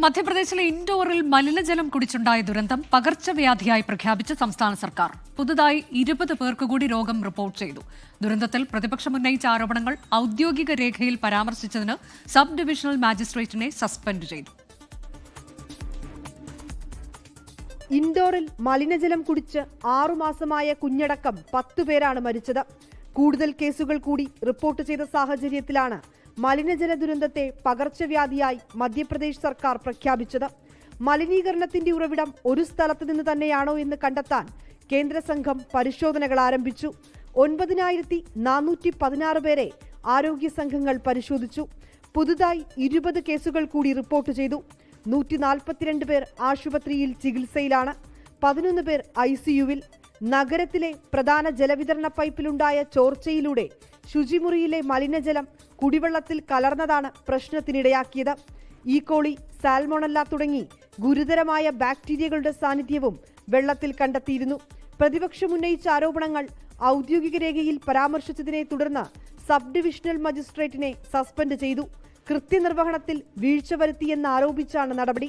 മധ്യപ്രദേശിലെ ഇൻഡോറിൽ മലിനജലം കുടിച്ചുണ്ടായ ദുരന്തം പകർച്ചവ്യാധിയായി പ്രഖ്യാപിച്ച സംസ്ഥാന സർക്കാർ. പുതുതായി ഇരുപത് പേർക്ക് കൂടി രോഗം റിപ്പോർട്ട് ചെയ്തു. ദുരന്തത്തിൽ പ്രതിപക്ഷം ഉന്നയിച്ച ആരോപണങ്ങൾ ഔദ്യോഗിക രേഖയിൽ പരാമർശിച്ചതിന് സബ് ഡിവിഷണൽ മാജിസ്ട്രേറ്റിനെ സസ്പെൻഡ് ചെയ്തു. ഇൻഡോറിൽ മലിനജലം കുടിച്ച് ആറുമാസമായ കുഞ്ഞടക്കം പത്തുപേരാണ് മരിച്ചത്. കൂടുതൽ കേസുകൾ കൂടി റിപ്പോർട്ട് ചെയ്ത സാഹചര്യത്തിലാണ് മലിനജല ദുരന്തത്തെ പകർച്ചവ്യാധിയായി മധ്യപ്രദേശ് സർക്കാർ പ്രഖ്യാപിച്ചത്. മലിനീകരണത്തിന്റെ ഉറവിടം ഒരു സ്ഥലത്ത് നിന്ന് തന്നെയാണോ എന്ന് കണ്ടെത്താൻ കേന്ദ്ര സംഘം പരിശോധനകൾ ആരംഭിച്ചു. ഒൻപതിനായിരത്തി നാനൂറ്റി പതിനാറ് പേരെ ആരോഗ്യ സംഘങ്ങൾ പരിശോധിച്ചു. പുതുതായി ഇരുപത് കേസുകൾ കൂടി റിപ്പോർട്ട് ചെയ്തു. നൂറ്റി നാൽപ്പത്തിരണ്ട് പേർ ആശുപത്രിയിൽ ചികിത്സയിലാണ്. പതിനൊന്ന് പേർ ഐ സിയുവിൽ നഗരത്തിലെ പ്രധാന ജലവിതരണ പൈപ്പിലുണ്ടായ ചോർച്ചയിലൂടെ ശുചിമുറിയിലെ മലിനജലം കുടിവെള്ളത്തിൽ കലർന്നതാണ് പ്രശ്നത്തിനിടയാക്കിയത്. ഈ കോളി സാൽമോണല്ല തുടങ്ങി. ഗുരുതരമായ ബാക്ടീരിയകളുടെ സാന്നിധ്യവും വെള്ളത്തിൽ കണ്ടെത്തിയിരുന്നു. പ്രതിപക്ഷം ഉന്നയിച്ച ആരോപണങ്ങൾ ഔദ്യോഗിക രേഖയിൽ പരാമർശിച്ചതിനെ തുടർന്ന് സബ് ഡിവിഷണൽ മജിസ്ട്രേറ്റിനെ സസ്പെൻഡ് ചെയ്തു. കൃത്യനിർവഹണത്തിൽ വീഴ്ച വരുത്തിയെന്ന് ആരോപിച്ചാണ് നടപടി.